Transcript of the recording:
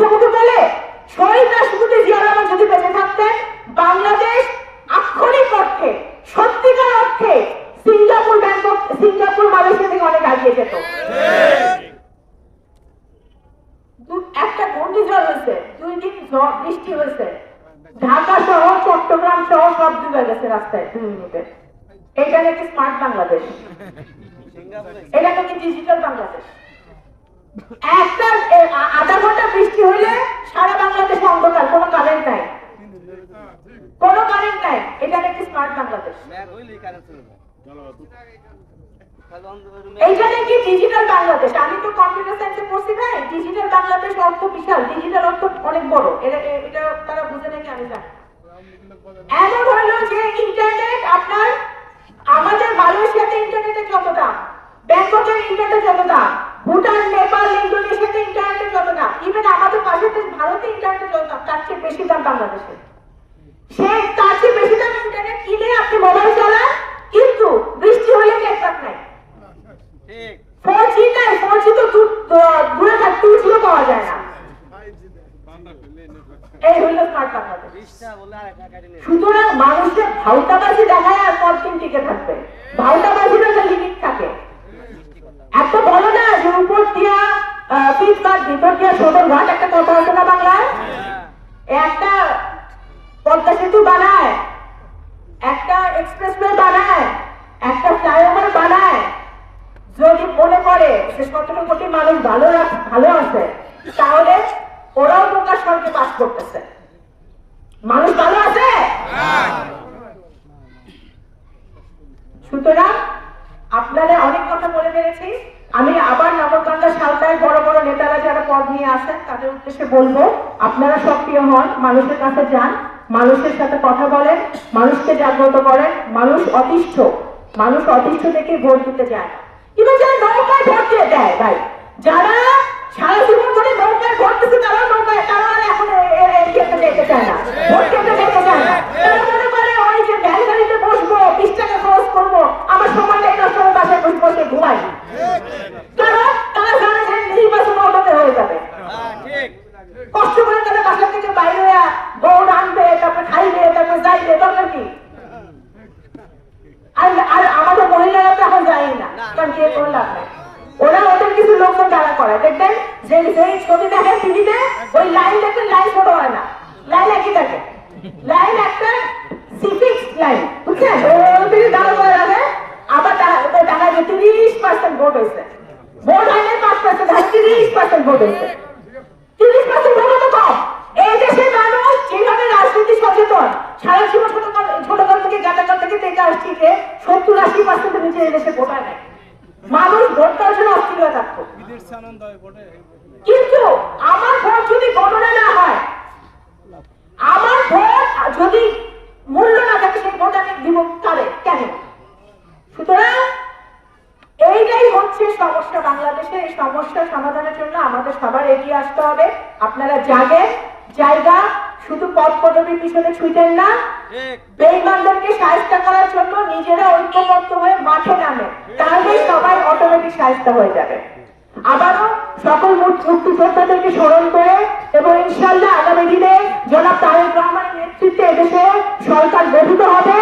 মুখে মুখে বলে শহীদ রাষ্ট্রপতি জিয়া রহমান যদি বেঁচে থাকতেন বাংলাদেশ আক্ষরিক অর্থে সত্যিকার অর্থে সিঙ্গাপুর ব্যাংকক সিঙ্গাপুর মালয়েশিয়া থেকে অনেক আগিয়ে যেত। একটা ঘূর্ণিঝড় হয়েছে দুই দিন ঝড় বৃষ্টি হয়েছে। ঢাকা সহ চট্টগ্রাম সহ সব ডুবে গেছে রাস্তায় দুই মিনিটে। এটা নাকি স্মার্ট বাংলাদেশ। এটা নাকি ডিজিটাল বাংলাদেশ। একটা এ, আ- আধা ঘণ্টা বৃষ্টি হলে সারা বাংলাদেশে অন্ধকার কোনো কারেন্ট নাই কোনো কারেন্ট নাই এটা নাকি স্মার্ট বাংলাদেশ এইটা নাকি ডিজিটাল বাংলাদেশ? আমি তো কম্পিউটার সায়েন্সে পড়ছি ভাই। ডিজিটাল বাংলাদেশ অর্থ বিশাল। ডিজিটাল অর্থ অনেক বড়। এটা এটা তারা বুঝে নাকি আমি জানি? এমন হলো যে ইন্টারনেট আপনার আমাদের মালয়েশিয়াতে ইন্টারনেটের যত দাম ব্যাংককের ইন্টারনেট যত দাম ভুটান নেপাল ইন্দোনেশিয়াতে ইন্টারনেটের যত দাম ইভেন আমাদের পাশের দেশ ভারতে ইন্টারনেটের যত দাম তার চেয়ে বেশি দাম বাংলাদেশে সে তার চেয়ে বেশি দাম ইন্টারনেট কিনে আপনি মোবাইল চালান কিন্তু বৃষ্টি হলে নেটওয়ার্ক নাই ফোর জি নাই ফোর জি তো দূর- দূ- দূরে থাক টু জিও পাওয়া যায় না এই হলো সুতরাং মানুষের ভাউতাবাজি দেখায় আর কতদিন টিকে থাকবে। ভাউতাবাজির একটা লিমিট থাকে। এত বলো না যে উপর দিয়া ফিটকাট ভিতর দিয়া সদর ঘাট একটা কথা আছে না বাংলায়? একটা পদ্মা সেতু বানায় একটা এক্সপ্রেসওয়ে বানায় একটা ফ্লাইওভার বানায়। যদি মনে করে যে সতেরো কোটি মানুষ ভালো ভালো আছে তাহলে ওরাও প্রকাশ স্বর্গে বাস করতেছে। মানুষ ভালো আছে? সুতরাং আপনারা অনেক কথা বলে ফেলেছি। আমি আবার নবকান্দা সালতায় বড় বড় নেতারা যারা পদ নিয়ে আসেন তাদের উদ্দেশ্যে বলব, আপনারা সক্রিয় হন, মানুষের কাছে যান, মানুষের সাথে কথা বলেন, মানুষকে জাগ্রত করেন, মানুষ অতিষ্ঠ মানুষ অতিষ্ঠ থেকে ভোট দিতে যায়। কিন্তু যারা নৌকায় ভোট দিয়ে দেয়, ভাই, যারা সারা জীবন ধরে নৌকায় ভোট দিচ্ছে তারা নৌকায় তারা আর এখন এ- এ- এ- খেতে যেতে চায় না ভোট খেতে যেতে চায় না তারা মনে করে ওই যে ভ্যান গাড়িতে বসবো বিশ টাকা খরচ করব আমার সময়টা নষ্ট হবে বাসায় বসে বসে ঘুমাই কারণ তারা জানে যে নির্বাচন অটোতে হয়ে যাবে কষ্ট করে তারা বাসা থেকে বাইরে হয়ে গৌড় আনবে তারপরে খাইবে তারপরে যাইবে দরকার কি আর আর আমাদের মহিলারা তো এখন যায় না কারণ বিয়ে করে লাভ নাই। ওরা ওদের কিছু লোকজন দাঁড়া করায় দেখবেন যে যেই ছবি দেখেন টিভিতে ওই লাইন দেখবেন লাইন ছোট হয় না। লাইন একই থাকে। লাইন একটা সিফিক্স লাইন বুঝছেন? ওই দাঁড়া করে রাখে আবার দেখা- দেখা যায় তিরিশ পার্সেন্ট ভোট হয়েছে। ভোট হয় নাই পাঁচ পার্সেন্ট হয় তিরিশ পার্সেন্ট ভোট হয়েছে তিরিশ পার্সেন্ট ভোট তো কম এই দেশের মানুষ যেভাবে রাজনীতি সচেতন সারা জীবন ছোট ছোটকাল থেকে গাঁদাকাল থেকে আসছি যে সত্তর আশি পার্সেন্টের নিচে এই দেশে ভোটার নেই। মানুষ ভোট করার জন্য অস্থির হয়ে থাকতো। কিন্তু আমার ভোট যদি গণনা না হয় আমার ভোট যদি মূল্য না থাকে সেই ভোট আমি দিব কারে? কেন? সুতরাং এইটাই হচ্ছে সমস্যা বাংলাদেশে। এই সমস্যা সমাধানের জন্য আমাদের সবার এগিয়ে আসতে হবে। আপনারা জাগেন জায়গা শুধু পদ পদবীর পিছনে ছুটেন না। বেইমানদেরকে সাহায্য অটোমেটিক হয়ে যাবে। আবারও সকল মুক্তি মুক্তিযোদ্ধাদেরকে স্মরণ করে এবং ইনশাল্লাহ আগামী দিনে জনাব তারেক রহমানের নেতৃত্বে এদেশে সরকার গঠিত হবে।